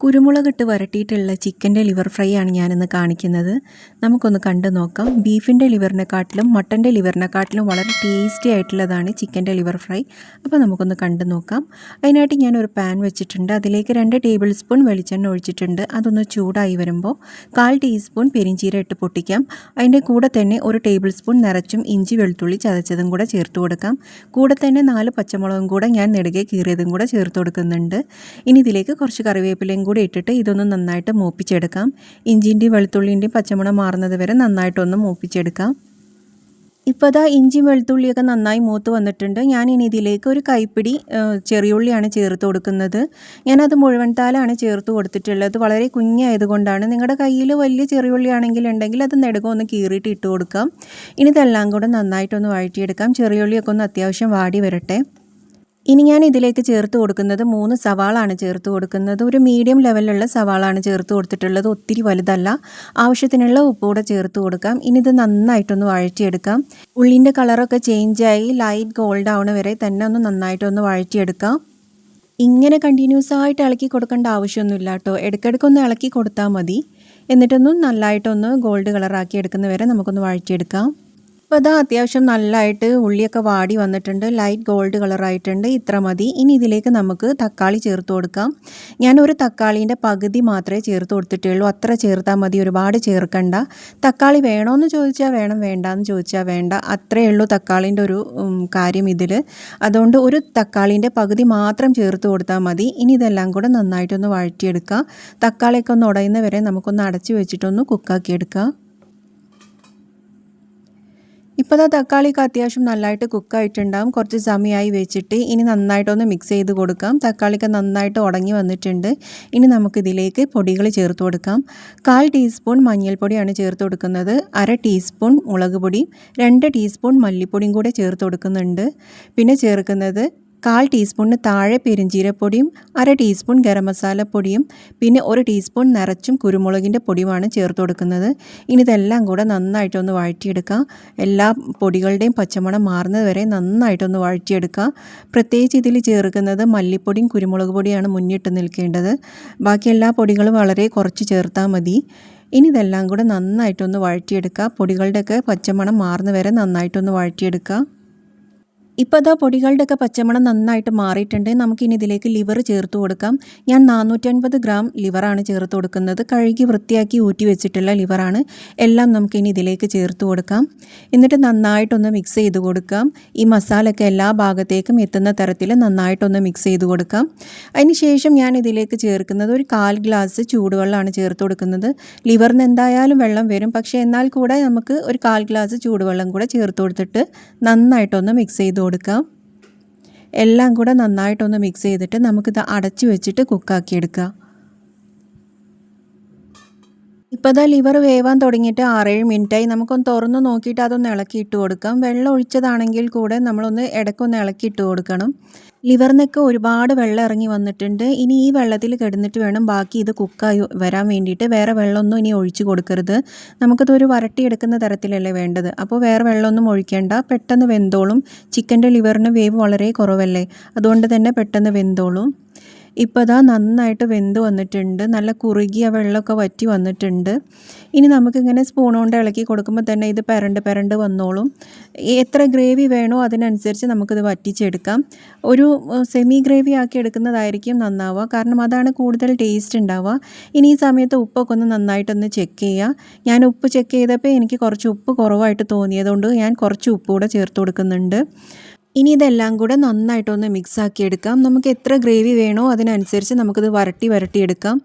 കുരുമുളകിട്ട് വരട്ടിയിട്ടുള്ള ചിക്കന്റെ liver fry ആണ് ഞാനിന്ന് കാണിക്കുന്നത്. നമുക്കൊന്ന് കണ്ടു നോക്കാം. ബീഫിന്റെ ലിവറിനെക്കാട്ടിലും മട്ടന്റെ ലിവറിനെക്കാട്ടിലും വളരെ ടേസ്റ്റി ആയിട്ടുള്ളതാണ് ചിക്കന്റെ ലിവർ ഫ്രൈ. അപ്പോൾ നമുക്കൊന്ന് കണ്ടു നോക്കാം. അതിനായിട്ട് ഞാനൊരു പാൻ വെച്ചിട്ടുണ്ട്. അതിലേക്ക് രണ്ട് ടേബിൾ സ്പൂൺ വെളിച്ചെണ്ണ ഒഴിച്ചിട്ടുണ്ട്. അതൊന്ന് ചൂടായി വരുമ്പോൾ കാൽ ടീസ്പൂൺ പെരിഞ്ചീര ഇട്ട് പൊട്ടിക്കാം. അതിന്റെ കൂടെ തന്നെ ഒരു ടേബിൾ സ്പൂൺ നിറച്ചും ഇഞ്ചി വെളുത്തുള്ളി ചതച്ചതും കൂടെ ചേർത്ത് കൊടുക്കാം. കൂടെ തന്നെ നാല് പച്ചമുളകും കൂടെ ഞാൻ നെടുകെ കീറിയതും കൂടെ ചേർത്ത് കൊടുക്കുന്നുണ്ട്. ഇനി ഇതിലേക്ക് കുറച്ച് കറിവേപ്പിലയും കൂടി ഇട്ടിട്ട് ഇതൊന്ന് നന്നായിട്ട് മൂപ്പിച്ചെടുക്കാം. ഇഞ്ചിന്റെയും വെളുത്തുള്ളിന്റെയും പച്ചമുളക് മാറുന്നത് വരെ നന്നായിട്ടൊന്ന് മൂപ്പിച്ചെടുക്കാം. ഇപ്പോൾ അതാ ഇഞ്ചി വെളുത്തുള്ളിയൊക്കെ നന്നായി മൂത്ത് വന്നിട്ടുണ്ട്. ഞാൻ ഇനി ഇതിലേക്ക് ഒരു കൈപ്പിടി ചെറിയുള്ളിയാണ് ചേർത്ത് കൊടുക്കുന്നത്. ഞാനത് മുഴുവൻ താലാണ് ചേർത്ത് കൊടുത്തിട്ടുള്ളത്. വളരെ കുഞ്ഞായതുകൊണ്ടാണ്. നിങ്ങളുടെ കയ്യിൽ വലിയ ചെറിയുള്ളിയാണെങ്കിൽ ഉണ്ടെങ്കിൽ അത് നെടുകം ഒന്ന് കീറിയിട്ട് ഇട്ട് കൊടുക്കാം. ഇനി ഇതെല്ലാം കൂടെ നന്നായിട്ടൊന്ന് വഴറ്റിയെടുക്കാം. ചെറിയുള്ളിയൊക്കെ ഒന്ന് അത്യാവശ്യം വാടി വരട്ടെ. ഇനി ഞാൻ ഇതിലേക്ക് ചേർത്ത് കൊടുക്കുന്നത് മൂന്ന് സവാളാണ് ചേർത്ത് കൊടുക്കുന്നത്. ഒരു മീഡിയം ലെവലിലുള്ള സവാളാണ് ചേർത്ത് കൊടുത്തിട്ടുള്ളത്. ഒത്തിരി വലുതല്ല. ആവശ്യത്തിനുള്ള ഉപ്പൂടെ ചേർത്ത് കൊടുക്കാം. ഇനി ഇത് നന്നായിട്ടൊന്ന് വഴറ്റിയെടുക്കാം. ഉള്ളിന്റെ കളറൊക്കെ ചേഞ്ചായി ലൈറ്റ് ഗോൾഡ് ആവണ വരെ തന്നെ ഒന്ന് നന്നായിട്ടൊന്ന് വഴറ്റിയെടുക്കാം. ഇങ്ങനെ കണ്ടിന്യൂസ് ആയിട്ട് ഇളക്കി കൊടുക്കേണ്ട ആവശ്യമൊന്നുമില്ല കേട്ടോ. ഇടയ്ക്കിടയ്ക്കൊന്ന് ഇളക്കി കൊടുത്താൽ മതി. എന്നിട്ടൊന്നും നല്ലതായിട്ടൊന്ന് ഗോൾഡ് കളറാക്കി എടുക്കുന്ന വരെ നമുക്കൊന്ന് വഴറ്റിയെടുക്കാം. അപ്പോൾ അത് അത്യാവശ്യം നല്ലതായിട്ട് ഉള്ളിയൊക്കെ വാടി വന്നിട്ടുണ്ട്. ലൈറ്റ് ഗോൾഡ് കളറായിട്ടുണ്ട് ഇത്ര മതി. ഇനി ഇതിലേക്ക് നമുക്ക് തക്കാളി ചേർത്ത് കൊടുക്കാം. ഞാൻ ഒരു തക്കാളീന്റെ പകുതി മാത്രമേ ചേർത്ത് കൊടുത്തിട്ടുള്ളൂ. അത്ര ചേർത്താൽ മതി. ഒരുപാട് ചേർക്കണ്ട. തക്കാളി വേണമെന്ന് ചോദിച്ചാൽ വേണം വേണ്ട എന്ന് ചോദിച്ചാൽ വേണ്ട. അത്രയേ ഉള്ളൂ തക്കാളീന്റെ ഒരു കാര്യം ഇതിൽ അതുകൊണ്ട് ഒരു തക്കാളീന്റെ പകുതി മാത്രം ചേർത്ത് കൊടുത്താൽ മതി. ഇനി ഇതെല്ലാം കൂടെ നന്നായിട്ടൊന്ന് വഴറ്റിയെടുക്കുക തക്കാളിയൊക്കെ ഒന്ന് ഉടയുന്ന വരെ നമുക്കൊന്ന് അടച്ചു വെച്ചിട്ടൊന്ന് കുക്കാക്കിയെടുക്കാം ഇപ്പോൾ ആ തക്കാളിക്ക് അത്യാവശ്യം നല്ലതായിട്ട് കുക്കായിട്ടുണ്ടാകും കുറച്ച് സമയമായി വെച്ചിട്ട് ഇനി നന്നായിട്ടൊന്ന് മിക്സ് ചെയ്ത് കൊടുക്കാം. തക്കാളിക്ക് നന്നായിട്ട് ഉടങ്ങി വന്നിട്ടുണ്ട്. ഇനി നമുക്കിതിലേക്ക് പൊടികൾ ചേർത്ത് കൊടുക്കാം. കാൽ ടീസ്പൂൺ മഞ്ഞൾപ്പൊടിയാണ് ചേർത്ത് കൊടുക്കുന്നത്. അര ടീസ്പൂൺ മുളക് പൊടി രണ്ട് ടീസ്പൂൺ മല്ലിപ്പൊടിയും കൂടെ ചേർത്ത് കൊടുക്കുന്നുണ്ട്. പിന്നെ ചേർക്കുന്നത് കാൽ ടീസ്പൂണിന് താഴെ പെരിഞ്ചീരപ്പൊടിയും അര ടീസ്പൂൺ ഗരം മസാലപ്പൊടിയും പിന്നെ ഒരു ടീസ്പൂൺ നിറച്ചും കുരുമുളകിന്റെ പൊടിയുമാണ് ചേർത്ത് കൊടുക്കുന്നത്. ഇനി ഇതെല്ലാം കൂടെ നന്നായിട്ടൊന്ന് വഴറ്റിയെടുക്കുക എല്ലാ പൊടികളുടെയും പച്ചമണം മാറുന്നത് വരെ നന്നായിട്ടൊന്ന് വഴറ്റിയെടുക്കുക പ്രത്യേകിച്ച് ഇതിൽ ചേർക്കുന്നത് മല്ലിപ്പൊടിയും കുരുമുളക് പൊടിയാണ് മുന്നിട്ട് നിൽക്കേണ്ടത്. ബാക്കി എല്ലാ പൊടികളും വളരെ കുറച്ച് ചേർത്താൽ മതി. ഇനി ഇതെല്ലാം കൂടെ നന്നായിട്ടൊന്ന് വഴറ്റിയെടുക്കുക പൊടികളുടെയൊക്കെ പച്ചമണം മാറുന്ന വരെ നന്നായിട്ടൊന്ന് വഴറ്റിയെടുക്കുക ഇപ്പോൾ അതാ പൊടികളുടെയൊക്കെ പച്ചമണം നന്നായിട്ട് മാറിയിട്ടുണ്ട്. നമുക്കിനി ഇതിലേക്ക് ലിവർ ചേർത്ത് കൊടുക്കാം. ഞാൻ നാനൂറ്റൻപത് ഗ്രാം ലിവറാണ് ചേർത്ത് കൊടുക്കുന്നത്. കഴുകി വൃത്തിയാക്കി ഊറ്റി വെച്ചിട്ടുള്ള ലിവറാണ്. എല്ലാം നമുക്കിനി ഇതിലേക്ക് ചേർത്ത് കൊടുക്കാം. എന്നിട്ട് നന്നായിട്ടൊന്ന് മിക്സ് ചെയ്ത് കൊടുക്കാം. ഈ മസാലയൊക്കെ എല്ലാ ഭാഗത്തേക്കും എത്തുന്ന തരത്തിൽ നന്നായിട്ടൊന്ന് മിക്സ് ചെയ്ത് കൊടുക്കാം. അതിന് ശേഷം ഞാൻ ഇതിലേക്ക് ചേർക്കുന്നത് ഒരു കാൽ ഗ്ലാസ് ചൂടുവെള്ളമാണ് ചേർത്ത് കൊടുക്കുന്നത്. ലിവറിന് എന്തായാലും വെള്ളം വരും. പക്ഷേ എന്നാൽ കൂടെ നമുക്ക് ഒരു കാൽ ഗ്ലാസ് ചൂടുവെള്ളം കൂടെ ചേർത്ത് കൊടുത്തിട്ട് നന്നായിട്ടൊന്ന് മിക്സ് ചെയ്ത് കൊടുക്കാം. എല്ലാം കൂടെ നന്നായിട്ടൊന്ന് മിക്സ് ചെയ്തിട്ട് നമുക്കിത് അടച്ചു വെച്ചിട്ട് കുക്കാക്കിയെടുക്കാം ഇപ്പോൾ അതാ ലിവർ വേവാൻ തുടങ്ങിയിട്ട് ആറേഴ് മിനിറ്റായി. നമുക്കൊന്ന് തുറന്ന് നോക്കിയിട്ട് അതൊന്ന് ഇളക്കിയിട്ട് കൊടുക്കാം. വെള്ളം ഒഴിച്ചതാണെങ്കിൽ കൂടെ നമ്മളൊന്ന് ഇടയ്ക്കൊന്ന് ഇളക്കിയിട്ട് കൊടുക്കണം. ലിവറിനൊക്കെ ഒരുപാട് വെള്ളം ഇറങ്ങി വന്നിട്ടുണ്ട്. ഇനി ഈ വെള്ളത്തിൽ കിടന്നിട്ട് വേണം ബാക്കി ഇത് കുക്കായി വരാൻ വേണ്ടിയിട്ട്. വേറെ വെള്ളമൊന്നും ഇനി ഒഴിച്ചു കൊടുക്കരുത്. നമുക്കിതൊരു വരട്ടിയെടുക്കുന്ന തരത്തിലല്ലേ വേണ്ടത്. അപ്പോൾ വേറെ വെള്ളമൊന്നും ഒഴിക്കേണ്ട. പെട്ടെന്ന് വെന്തോളും. ചിക്കന്റെ ലിവറിന് വേവ് വളരെ കുറവല്ലേ. അതുകൊണ്ട് തന്നെ പെട്ടെന്ന് വെന്തോളും. ഇപ്പോൾ അതാ നന്നായിട്ട് വെന്ത് വന്നിട്ടുണ്ട്. നല്ല കുറുകിയ വെള്ളമൊക്കെ വറ്റി വന്നിട്ടുണ്ട്. ഇനി നമുക്കിങ്ങനെ സ്പൂൺ കൊണ്ട് ഇളക്കി കൊടുക്കുമ്പോൾ തന്നെ ഇത് പെരണ്ട് പെരണ്ട് വന്നോളും. എത്ര ഗ്രേവി വേണോ അതിനനുസരിച്ച് നമുക്കിത് വറ്റിച്ചെടുക്കാം. ഒരു സെമി ഗ്രേവി ആക്കി എടുക്കുന്നതായിരിക്കും നന്നാവുക. കാരണം അതാണ് കൂടുതൽ ടേസ്റ്റ് ഉണ്ടാവുക. ഇനി ഈ സമയത്ത് ഉപ്പൊക്കെ ഒന്ന് നന്നായിട്ടൊന്ന് ചെക്ക് ചെയ്യുക ഞാൻ ഉപ്പ് ചെക്ക് ചെയ്തപ്പോൾ എനിക്ക് കുറച്ച് ഉപ്പ് കുറവായിട്ട് തോന്നിയതുകൊണ്ട് ഞാൻ കുറച്ച് ഉപ്പ് കൂടെ ചേർത്ത് കൊടുക്കുന്നുണ്ട്. ഇനി ഇതെല്ലാം കൂടെ നന്നായിട്ടൊന്ന് മിക്സ് ആക്കി എടുക്കാം നമുക്ക് എത്ര ഗ്രേവി വേണോ അതിനനുസരിച്ച് നമുക്കിത് വരട്ടി വരട്ടി എടുക്കാം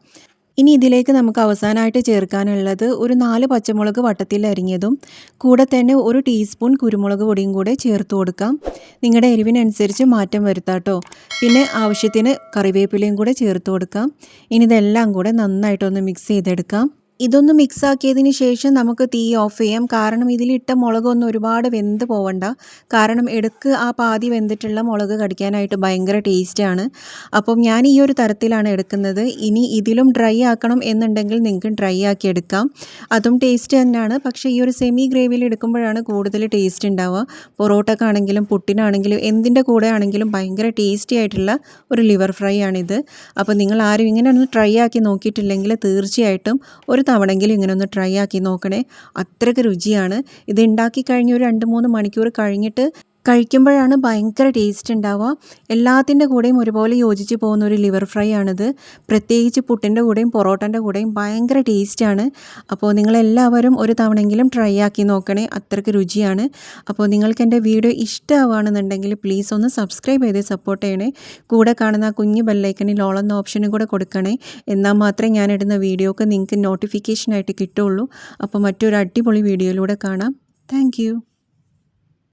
ഇനി ഇതിലേക്ക് നമുക്ക് അവസാനമായിട്ട് ചേർക്കാനുള്ളത് ഒരു നാല് പച്ചമുളക് വട്ടത്തിൽ അരിഞ്ഞതും കൂടെ തന്നെ ഒരു ടീസ്പൂൺ കുരുമുളക് പൊടിയും കൂടെ ചേർത്ത് കൊടുക്കാം. നിങ്ങളുടെ എരിവിനനുസരിച്ച് മാറ്റം വരുത്താട്ടോ പിന്നെ ആവശ്യത്തിന് കറിവേപ്പിലയും കൂടെ ചേർത്ത് കൊടുക്കാം. ഇനി ഇതെല്ലാം കൂടെ നന്നായിട്ടൊന്ന് മിക്സ് ചെയ്തെടുക്കാം. ഇതൊന്ന് മിക്സ് ആക്കിയതിന് ശേഷം നമുക്ക് തീ ഓഫ് ചെയ്യാം. കാരണം ഇതിലിട്ട മുളകൊന്നും ഒരുപാട് വെന്ത് പോവണ്ട. കാരണം എടുക്ക് ആ പാതി വെന്തിട്ടുള്ള മുളക് കടിക്കാനായിട്ട് ഭയങ്കര ടേസ്റ്റാണ് അപ്പം ഞാൻ ഈ ഒരു തരത്തിലാണ് എടുക്കുന്നത്. ഇനി ഇതിലും ഡ്രൈ ആക്കണം എന്നുണ്ടെങ്കിൽ നിങ്ങൾക്ക് ഡ്രൈ ആക്കി എടുക്കാം. അതും ടേസ്റ്റ് തന്നെയാണ്. പക്ഷേ ഈ ഒരു സെമി ഗ്രേവിയിൽ എടുക്കുമ്പോഴാണ് കൂടുതൽ ടേസ്റ്റ് ഉണ്ടാവുക. പൊറോട്ടക്കാണെങ്കിലും പുട്ടിനാണെങ്കിലും എന്തിന്റെ കൂടെ ആണെങ്കിലും ഭയങ്കര ടേസ്റ്റി ആയിട്ടുള്ള ഒരു ലിവർ ഫ്രൈ ആണിത്. അപ്പോൾ നിങ്ങൾ ആരും ഇങ്ങനെ ഒന്ന് ട്രൈ ആക്കി നോക്കിയിട്ടില്ലെങ്കിൽ തീർച്ചയായിട്ടും ഒരു തവണയെങ്കിലും ഇങ്ങനെ ഒന്ന് ട്രൈ ആക്കി നോക്കണേ. അത്രയ്ക്ക് രുചിയാണ്. ഇത് ഉണ്ടാക്കി കഴിഞ്ഞ് ഒരു രണ്ട് മൂന്ന് മണിക്കൂർ കഴിഞ്ഞിട്ട് കഴിക്കുമ്പോഴാണ് ഭയങ്കര ടേസ്റ്റ് ഉണ്ടാവുക. എല്ലാത്തിന്റെ കൂടെയും ഒരുപോലെ യോജിച്ച് പോകുന്ന ഒരു ലിവർ ഫ്രൈ ആണിത്. പ്രത്യേകിച്ച് പുട്ടിന്റെ കൂടെയും പൊറോട്ടന്റെ കൂടെയും ഭയങ്കര ടേസ്റ്റാണ് അപ്പോൾ നിങ്ങളെല്ലാവരും ഒരു തവണയെങ്കിലും ട്രൈ ആക്കി നോക്കണേ. അത്രയ്ക്ക് രുചിയാണ്. അപ്പോൾ നിങ്ങൾക്ക് എന്റെ വീഡിയോ ഇഷ്ടമാവുകയാണെന്നുണ്ടെങ്കിൽ പ്ലീസ് ഒന്ന് സബ്സ്ക്രൈബ് ചെയ്ത് സപ്പോർട്ട് ചെയ്യണേ. കൂടെ കാണുന്ന ആ കുഞ്ഞ് ബെല്ലൈക്കനിൽ ഓൾ എന്ന ഓപ്ഷനും കൂടെ കൊടുക്കണേ. എന്നാൽ മാത്രമേ ഞാൻ ഇടുന്ന വീഡിയോക്ക് നിങ്ങൾക്ക് നോട്ടിഫിക്കേഷനായിട്ട് കിട്ടുള്ളൂ അപ്പോൾ മറ്റൊരു അടിപൊളി വീഡിയോയിലൂടെ കാണാം. താങ്ക്